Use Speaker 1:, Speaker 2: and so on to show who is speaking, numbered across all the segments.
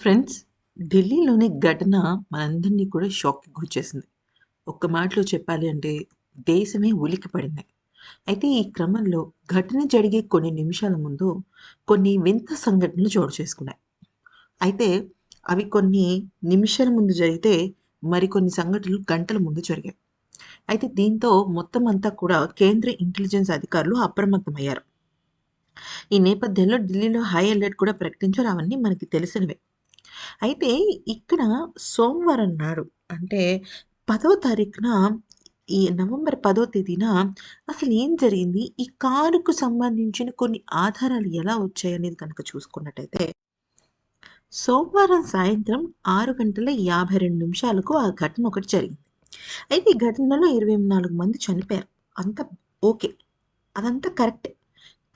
Speaker 1: Friends ఢిల్లీలోని ఘటన మనందరినీ కూడా షాక్కి గురిచేసింది. ఒక్క మాటలో చెప్పాలి అంటే దేశమే ఉలికి పడింది అయితే ఈ క్రమంలో ఘటన జరిగే కొన్ని నిమిషాల ముందు కొన్ని వింత సంఘటనలు చోటు చేసుకున్నాయి. అయితే అవి కొన్ని నిమిషాల ముందు జరిగితే మరికొన్ని సంఘటనలు గంటల ముందు జరిగాయి. అయితే దీంతో మొత్తం అంతా కూడా కేంద్ర ఇంటెలిజెన్స్ అధికారులు అప్రమత్తమయ్యారు. ఈ నేపథ్యంలో ఢిల్లీలో హై అలర్ట్ కూడా ప్రకటించారు. అవన్నీ మనకి తెలిసినవే. అయితే ఇక్కడ సోమవారం నాడు అంటే పదో తారీఖున ఈ నవంబర్ పదో తేదీన అసలు ఏం జరిగింది? ఈ కారుకు సంబంధించిన కొన్ని ఆధారాలు ఎలా వచ్చాయనేది కనుక చూసుకున్నట్టయితే సోమవారం సాయంత్రం ఆరు గంటల యాభై రెండు నిమిషాలకు ఆ ఘటన ఒకటి జరిగింది. అయితే ఈ ఘటనలో ఇరవై నాలుగు మంది చనిపోయారు. అంత ఓకే. అదంతా కరెక్టే.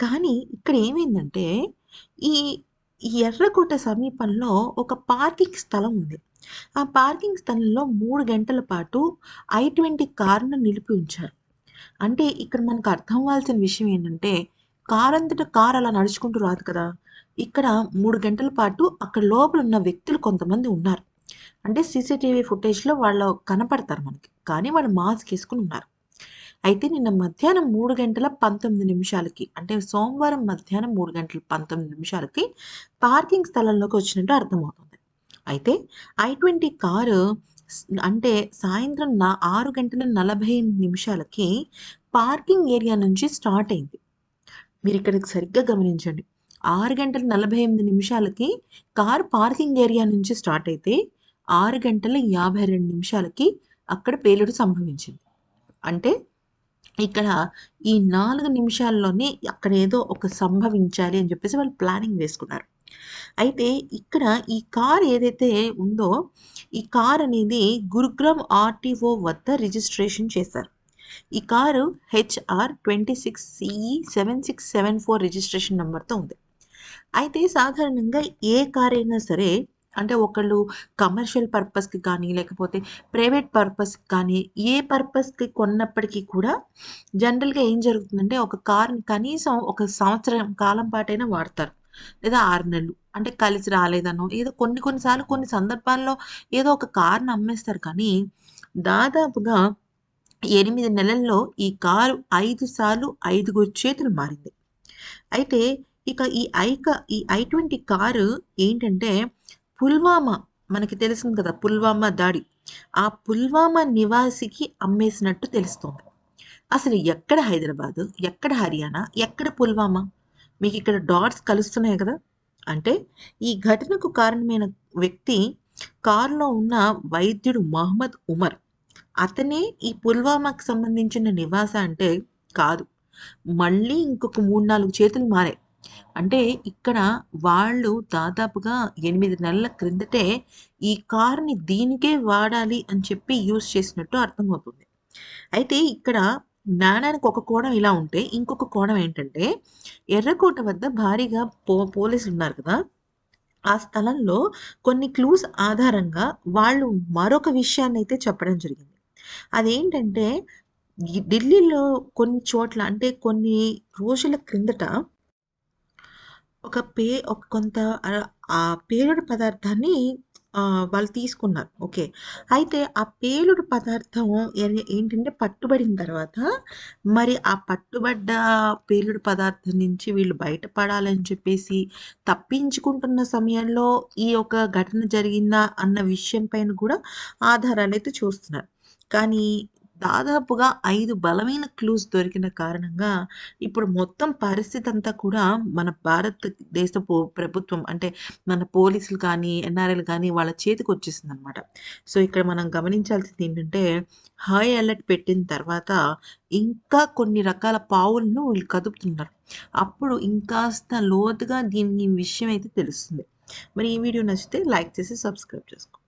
Speaker 1: కానీ ఇక్కడ ఏమైందంటే ఈ ఈ ఎర్రకోట సమీపంలో ఒక పార్కింగ్ స్థలం ఉంది. ఆ పార్కింగ్ స్థలంలో మూడు గంటల పాటు ఐ ట్వంటీ కారును నిలిపి ఉంచారు. అంటే ఇక్కడ మనకు అర్థం అవ్వాల్సిన విషయం ఏంటంటే కారు అంతటా కారు అలా నడుచుకుంటూ రాదు కదా. ఇక్కడ మూడు గంటల పాటు అక్కడ లోపల ఉన్న వ్యక్తులు కొంతమంది ఉన్నారు. అంటే సీసీటీవీ ఫుటేజ్లో వాళ్ళు కనపడతారు మనకి. కానీ వాళ్ళు మాస్క్ వేసుకుని ఉన్నారు. అయితే నిన్న మధ్యాహ్నం మూడు గంటల పంతొమ్మిది నిమిషాలకి అంటే సోమవారం మధ్యాహ్నం మూడు గంటల పంతొమ్మిది నిమిషాలకి పార్కింగ్ స్థలంలోకి వచ్చినట్టు అర్థమవుతుంది. అయితే ఐ ట్వంటీ కారు అంటే సాయంత్రం నా ఆరు గంటల నలభై ఎనిమిది నిమిషాలకి పార్కింగ్ ఏరియా నుంచి స్టార్ట్ అయింది. మీరు ఇక్కడికి సరిగ్గా గమనించండి. ఆరు గంటల నలభై ఎనిమిది నిమిషాలకి కారు పార్కింగ్ ఏరియా నుంచి స్టార్ట్ అయితే ఆరు గంటల యాభై రెండు నిమిషాలకి అక్కడ పేలుడు సంభవించింది. అంటే ఇక్కడ ఈ నాలుగు నిమిషాల్లోనే అక్కడ ఏదో ఒక సంభవించాలి అని చెప్పేసి వాళ్ళు ప్లానింగ్ వేసుకున్నారు. అయితే ఇక్కడ ఈ కార్ ఏదైతే ఉందో ఈ కార్ అనేది గురుగ్రామ్ ఆర్టీఓ వద్ద రిజిస్ట్రేషన్ చేశారు. ఈ car HR twenty six CE seven six seven four registration నెంబర్తో ఉంది. అయితే సాధారణంగా ఏ కార్ అయినా సరే అంటే ఒకళ్ళు కమర్షియల్ పర్పస్కి కానీ లేకపోతే ప్రైవేట్ పర్పస్కి కానీ ఏ పర్పస్కి కొన్నప్పటికీ కూడా జనరల్గా ఏం జరుగుతుందంటే ఒక కార్ని కనీసం ఒక సంవత్సరం కాలం పాటైనా వాడతారు. లేదా ఆరు నెలలు. అంటే కలిసి రాలేదనో ఏదో కొన్ని కొన్నిసార్లు కొన్ని సందర్భాల్లో ఏదో ఒక కార్ని అమ్మేస్తారు కానీ దాదాపుగా ఎనిమిది నెలల్లో ఈ కారు ఐదు సార్లు ఐదుగురు చేతులు మారింది. అయితే ఇక ఈ ఐక ఈ ఐ ట్వంటీ కారు ఏంటంటే పుల్వామా మనకి తెలిసింది కదా పుల్వామా దాడి. ఆ పుల్వామా నివాసికి అమ్మేసినట్టు తెలుస్తోంది. అసలు ఎక్కడ హైదరాబాద్ ఎక్కడ హర్యానా ఎక్కడ పుల్వామా? మీకు ఇక్కడ డాట్స్ కలుస్తున్నాయి కదా? అంటే ఈ ఘటనకు కారణమైన వ్యక్తి కారులో ఉన్న వైద్యుడు మహమ్మద్ ఉమర్. అతనే ఈ పుల్వామాకు సంబంధించిన నివాస అంటే కాదు. మళ్ళీ ఇంకొక మూడు నాలుగు చేతులు మారాయి. అంటే ఇక్కడ వాళ్ళు దాదాపుగా ఎనిమిది నెలల క్రిందటే ఈ కార్ని దీనికే వాడాలి అని చెప్పి యూజ్ చేసినట్టు అర్థమవుతుంది. అయితే ఇక్కడ జ్ఞానానికి ఒక కోణం ఇలా ఉంటే ఇంకొక కోణం ఏంటంటే ఎర్రకోట వద్ద భారీగా పో పోలీసులు ఉన్నారు కదా. ఆ స్థలంలో కొన్ని క్లూస్ ఆధారంగా వాళ్ళు మరొక విషయాన్ని అయితే చెప్పడం జరిగింది. అదేంటంటే ఢిల్లీలో కొన్ని చోట్ల అంటే కొన్ని రోజుల క్రిందట ఒక పే ఒక కొంత ఆ పేలుడు పదార్థాన్ని వాళ్ళు తీసుకున్నారు. ఓకే. అయితే ఆ పేలుడు పదార్థం ఏంటంటే పట్టుబడిన తర్వాత మరి ఆ పట్టుబడ్డ పేలుడు పదార్థం నుంచి వీళ్ళు బయటపడాలని చెప్పేసి తప్పించుకుంటున్న సమయంలో ఈ యొక్క ఘటన జరిగిందా అన్న విషయం పైన కూడా ఆధారాలు అయితే చూస్తున్నారు. కానీ దాదాపుగా ఐదు బలమైన క్లూస్ దొరికిన కారణంగా ఇప్పుడు మొత్తం పరిస్థితి అంతా కూడా మన భారతదేశ ప్రభుత్వం అంటే మన పోలీసులు కానీ ఎన్ఆర్ఐలు కానీ వాళ్ళ చేతికి వచ్చేసింది అనమాట సో ఇక్కడ మనం గమనించాల్సింది ఏంటంటే హై అలర్ట్ పెట్టిన తర్వాత ఇంకా కొన్ని రకాల పావులను వీళ్ళు కదుపుతున్నారు. అప్పుడు ఇంకాస్త లోతుగా దీని విషయం అయితే తెలుస్తుంది. మరి ఈ వీడియో నచ్చితే లైక్ చేసి సబ్స్క్రైబ్ చేసుకోండి.